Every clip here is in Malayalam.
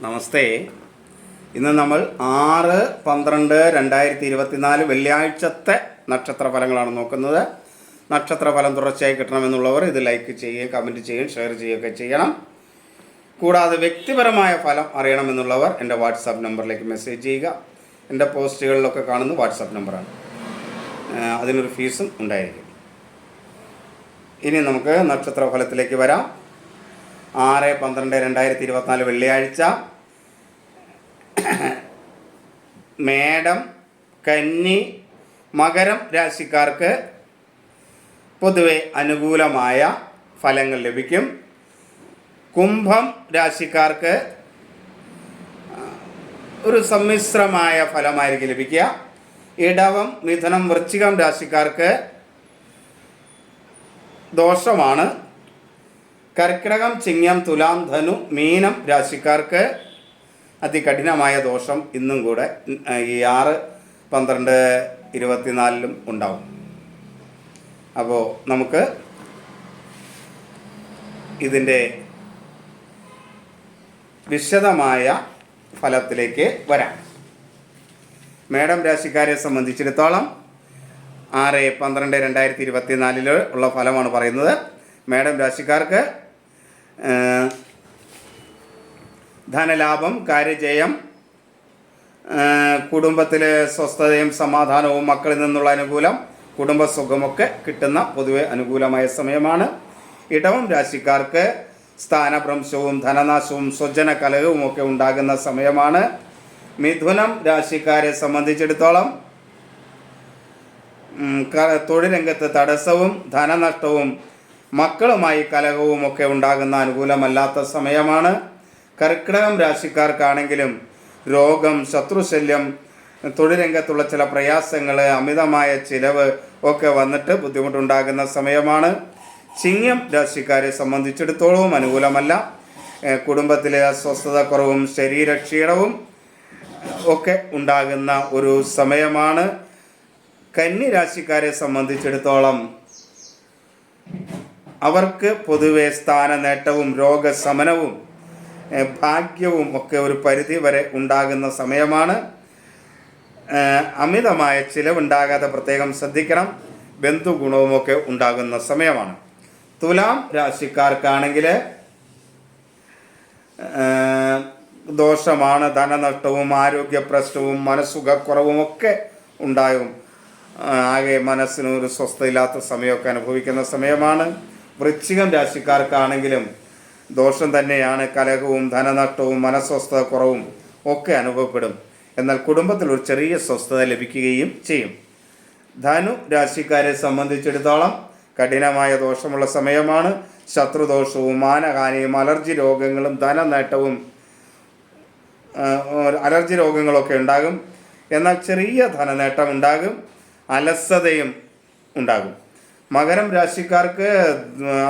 നമസ്തേ. ഇന്ന് നമ്മൾ ആറ് പന്ത്രണ്ട് രണ്ടായിരത്തി ഇരുപത്തിനാല് വെള്ളിയാഴ്ചത്തെ നക്ഷത്ര ഫലങ്ങളാണ് നോക്കുന്നത്. നക്ഷത്ര ഫലം തുടർച്ചയായി കിട്ടണമെന്നുള്ളവർ ഇത് ലൈക്ക് ചെയ്യുകയും കമന്റ് ചെയ്യുകയും ഷെയർ ചെയ്യുകയൊക്കെ ചെയ്യണം. കൂടാതെ വ്യക്തിപരമായ ഫലം അറിയണമെന്നുള്ളവർ എന്റെ വാട്സാപ്പ് നമ്പറിലേക്ക് മെസ്സേജ് ചെയ്യുക. എന്റെ പോസ്റ്റുകളിലൊക്കെ കാണുന്ന വാട്സാപ്പ് നമ്പറാണ്. അതിനൊരു ഫീസും ഉണ്ടായിരിക്കും. ഇനി നമുക്ക് നക്ഷത്ര ഫലത്തിലേക്ക് വരാം. ആറ് പന്ത്രണ്ട് രണ്ടായിരത്തി ഇരുപത്തിനാല് വെള്ളിയാഴ്ച. മേടം കന്നി മകരം രാശിക്കാർക്ക് പൊതുവെ അനുകൂലമായ ഫലങ്ങൾ ലഭിക്കും. കുംഭം രാശിക്കാർക്ക് ഒരു സമ്മിശ്രമായ ഫലമായിരിക്കും ലഭിക്കുക. ഇടവം മിഥുനം വൃശ്ചികം രാശിക്കാർക്ക് ദോഷമാണ്. കർക്കിടകം ചിങ്ങം തുലാം ധനു മീനം രാശിക്കാർക്ക് അതികഠിനമായ ദോഷം ഇന്നും കൂടെ ഈ ആറ് പന്ത്രണ്ട് ഇരുപത്തിനാലിലും ഉണ്ടാവും. അപ്പോൾ നമുക്ക് ഇതിന്റെ വിശദമായ ഫലത്തിലേക്ക് വരാം. മേഡം രാശിക്കാരെ സംബന്ധിച്ചിടത്തോളം ആറ് പന്ത്രണ്ട് രണ്ടായിരത്തി ഇരുപത്തിനാലിൽ ഉള്ള ഫലമാണ് പറയുന്നത്. മേഡം രാശിക്കാർക്ക് ധനലാഭം കാര്യജയം കുടുംബത്തിലെ സ്വസ്ഥതയും സമാധാനവും മക്കളിൽ നിന്നുള്ള അനുകൂലം കുടുംബസുഖമൊക്കെ കിട്ടുന്ന പൊതുവെ അനുകൂലമായ സമയമാണ്. ഇടവം രാശിക്കാർക്ക് സ്ഥാനഭ്രംശവും ധനനാശവും സ്വജന കലഹവും ഒക്കെ ഉണ്ടാകുന്ന സമയമാണ്. മിഥുനം രാശിക്കാരെ സംബന്ധിച്ചിടത്തോളം തൊഴിലംഗത്ത് തടസ്സവും ധനനഷ്ടവും മക്കളുമായി കലഹവും ഒക്കെ ഉണ്ടാകുന്ന അനുകൂലമല്ലാത്ത സമയമാണ്. കർക്കിടകം രാശിക്കാർക്കാണെങ്കിലും രോഗം ശത്രുശല്യം തൊഴിലംഗത്തുള്ള ചില പ്രയാസങ്ങൾ അമിതമായ ചിലവ് ഒക്കെ വന്നിട്ട് ബുദ്ധിമുട്ടുണ്ടാകുന്ന സമയമാണ്. ചിങ്ങം രാശിക്കാരെ സംബന്ധിച്ചിടത്തോളവും അനുകൂലമല്ല. കുടുംബത്തിലെ അസ്വസ്ഥത കുറവും ശരീരക്ഷീണവും ഒക്കെ ഉണ്ടാകുന്ന ഒരു സമയമാണ്. കന്നി രാശിക്കാരെ സംബന്ധിച്ചിടത്തോളം അവർക്ക് പൊതുവെ സ്ഥാന നേട്ടവും രോഗശമനവും ഭാഗ്യവും ഒക്കെ ഒരു പരിധി വരെ ഉണ്ടാകുന്ന സമയമാണ്. അമിതമായ ചിലവുണ്ടാകാതെ പ്രത്യേകം ശ്രദ്ധിക്കണം. ബന്ധുഗുണവുമൊക്കെ ഉണ്ടാകുന്ന സമയമാണ്. തുലാം രാശിക്കാർക്കാണെങ്കിൽ ദോഷമാണ് ധനനഷ്ടവും ആരോഗ്യ പ്രശ്നവും മനസ്സുഖക്കുറവും ഒക്കെ ഉണ്ടാകും. ആകെ മനസ്സിനൊരു സ്വസ്ഥയില്ലാത്ത സമയമൊക്കെ അനുഭവിക്കുന്ന സമയമാണ്. വൃശ്ചികം രാശിക്കാർക്കാണെങ്കിലും ദോഷം തന്നെയാണ് കലഹവും ധനനഷ്ടവും മനസ്വസ്ഥത കുറവും ഒക്കെ അനുഭവപ്പെടും. എന്നാൽ കുടുംബത്തിൽ ഒരു ചെറിയ സ്വസ്ഥത ലഭിക്കുകയും ചെയ്യും. ധനു രാശിക്കാരെ സംബന്ധിച്ചിടത്തോളം കഠിനമായ ദോഷമുള്ള സമയമാണ്. ശത്രുദോഷവും മാനഹാനിയും അലർജി രോഗങ്ങളും ധനനേട്ടവും അലർജി രോഗങ്ങളൊക്കെ ഉണ്ടാകും. എന്നാൽ ചെറിയ ധനനേട്ടം ഉണ്ടാകും. അലസതയും ഉണ്ടാകും. മകരം രാശിക്കാർക്ക്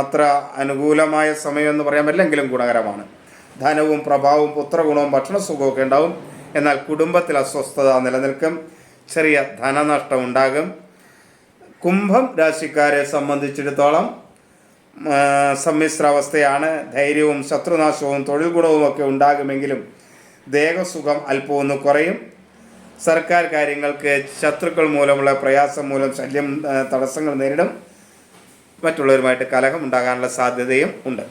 അത്ര അനുകൂലമായ സമയം എന്ന് പറയാൻ പറ്റില്ലെങ്കിലും ഗുണകരമാണ്. ധനവും പ്രഭാവവും പുത്രഗുണവും ഭക്ഷണസുഖവും ഒക്കെ ഉണ്ടാവും. എന്നാൽ കുടുംബത്തിൽ അസ്വസ്ഥത നിലനിൽക്കും. ചെറിയ ധനനഷ്ടം ഉണ്ടാകും. കുംഭം രാശിക്കാരെ സംബന്ധിച്ചിടത്തോളം സമ്മിശ്രാവസ്ഥയാണ്. ധൈര്യവും ശത്രുനാശവും തൊഴിൽ ഗുണവും ഒക്കെ ഉണ്ടാകുമെങ്കിലും ദേഹസുഖം അല്പമൊന്ന് കുറയും. സർക്കാർ കാര്യങ്ങൾക്ക് ശത്രുക്കൾ മൂലമുള്ള പ്രയാസം മൂലം ശല്യം തടസ്സങ്ങൾ നേരിടും. മറ്റുള്ളവരുമായിട്ട് കലഹം ഉണ്ടാകാനുള്ള സാധ്യതയും ഉണ്ട്.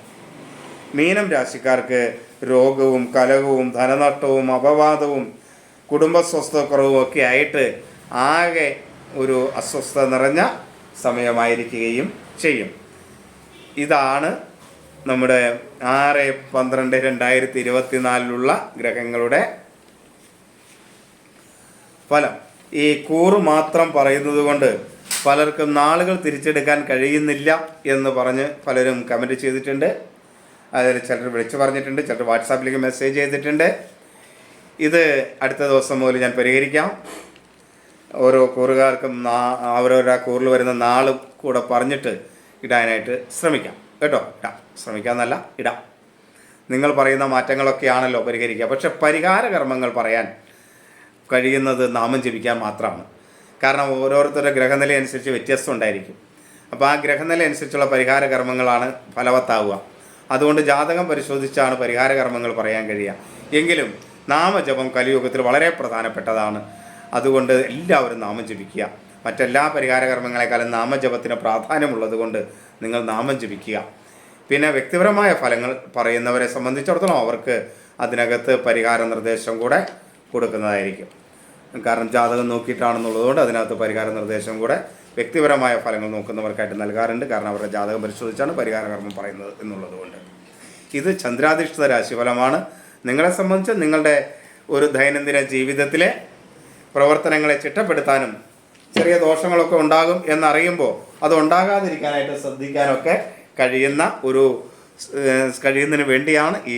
മീനം രാശിക്കാർക്ക് രോഗവും കലഹവും ധനനഷ്ടവും അപവാദവും കുടുംബസ്വസ്ഥക്കുറവും ഒക്കെ ആയിട്ട് ആകെ ഒരു അസ്വസ്ഥത നിറഞ്ഞ സമയമായിരിക്കുകയും ചെയ്യും. ഇതാണ് നമ്മുടെ ആറ് പന്ത്രണ്ട് രണ്ടായിരത്തി ഇരുപത്തിനാലിലുള്ള ഗ്രഹങ്ങളുടെ ഫലം. ഈ കൂറ് മാത്രം പറയുന്നത് കൊണ്ട് പലർക്കും നാളുകൾ തിരിച്ചെടുക്കാൻ കഴിയുന്നില്ല എന്ന് പറഞ്ഞ് പലരും കമന്റ് ചെയ്തിട്ടുണ്ട്. അതിൽ ചിലർ വിളിച്ചു പറഞ്ഞിട്ടുണ്ട് ചിലർ വാട്സാപ്പിലേക്ക് മെസ്സേജ് ചെയ്തിട്ടുണ്ട്. ഇത് അടുത്ത ദിവസം മുതൽ ഞാൻ പരിഹരിക്കാം. ഓരോ കൂറുകാർക്കും നാ അവരവരുടെ കൂറിൽ വരുന്ന നാളും കൂടെ പറഞ്ഞിട്ട് ഇടാനായിട്ട് ശ്രമിക്കാം. കേട്ടോ? ഇടാം. ശ്രമിക്കാമെന്നല്ല ഇടാം. നിങ്ങൾ പറയുന്ന മാറ്റങ്ങളൊക്കെയാണല്ലോ പരിഹരിക്കുക. പക്ഷെ പരിഹാര കർമ്മങ്ങൾ പറയാൻ കഴിയുന്നത് നാമം ജപിക്കാൻ മാത്രമാണ്. കാരണം ഓരോരുത്തരുടെ ഗ്രഹനില അനുസരിച്ച് വ്യത്യസ്തം ഉണ്ടായിരിക്കും. അപ്പോൾ ആ ഗ്രഹനില അനുസരിച്ചുള്ള പരിഹാര കർമ്മങ്ങളാണ് ഫലവത്താവുക. അതുകൊണ്ട് ജാതകം പരിശോധിച്ചാണ് പരിഹാര കർമ്മങ്ങൾ പറയാൻ കഴിയുക. എങ്കിലും നാമജപം കലിയുഗത്തിൽ വളരെ പ്രധാനപ്പെട്ടതാണ്. അതുകൊണ്ട് എല്ലാവരും നാമം ജപിക്കുക. മറ്റെല്ലാ പരിഹാര കർമ്മങ്ങളെക്കാളും നാമജപത്തിന് പ്രാധാന്യമുള്ളത് കൊണ്ട് നിങ്ങൾ നാമം ജപിക്കുക. പിന്നെ വ്യക്തിപരമായ ഫലങ്ങൾ പറയുന്നവരെ സംബന്ധിച്ചിടത്തോളം അവർക്ക് അതിനകത്ത് പരിഹാര നിർദ്ദേശം കൂടെ കൊടുക്കുന്നതായിരിക്കും. കാരണം ജാതകം നോക്കിയിട്ടാണെന്നുള്ളതുകൊണ്ട് അതിനകത്ത് പരിഹാര നിർദ്ദേശം കൂടെ വ്യക്തിപരമായ ഫലങ്ങൾ നോക്കുന്നവർക്കായിട്ട് നൽകാറുണ്ട്. കാരണം അവരുടെ ജാതകം പരിശോധിച്ചാണ് പരിഹാരകർമ്മം പറയുന്നത് എന്നുള്ളതുകൊണ്ട് ഇത് ചന്ദ്രാധിഷ്ഠിത രാശിഫലമാണ് നിങ്ങളെ സംബന്ധിച്ച് നിങ്ങളുടെ ഒരു ദൈനംദിന ജീവിതത്തിലെ പ്രവർത്തനങ്ങളെ ചിട്ടപ്പെടുത്താനും ചെറിയ ദോഷങ്ങളൊക്കെ ഉണ്ടാകും എന്നറിയുമ്പോൾ അത് ഉണ്ടാകാതിരിക്കാനായിട്ട് ശ്രദ്ധിക്കാനൊക്കെ കഴിയുന്ന ഒരു കഴിയുന്നതിന് വേണ്ടിയാണ് ഈ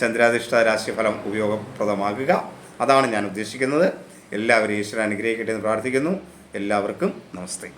ചന്ദ്രാധിഷ്ഠ രാശിഫലം ഉപയോഗപ്രദമാകുക. അതാണ് ഞാൻ ഉദ്ദേശിക്കുന്നത്. എല്ലാവരും ഈശ്വരൻ അനുഗ്രഹിക്കട്ടെ എന്ന് പ്രാർത്ഥിക്കുന്നു. എല്ലാവർക്കും നമസ്തേ.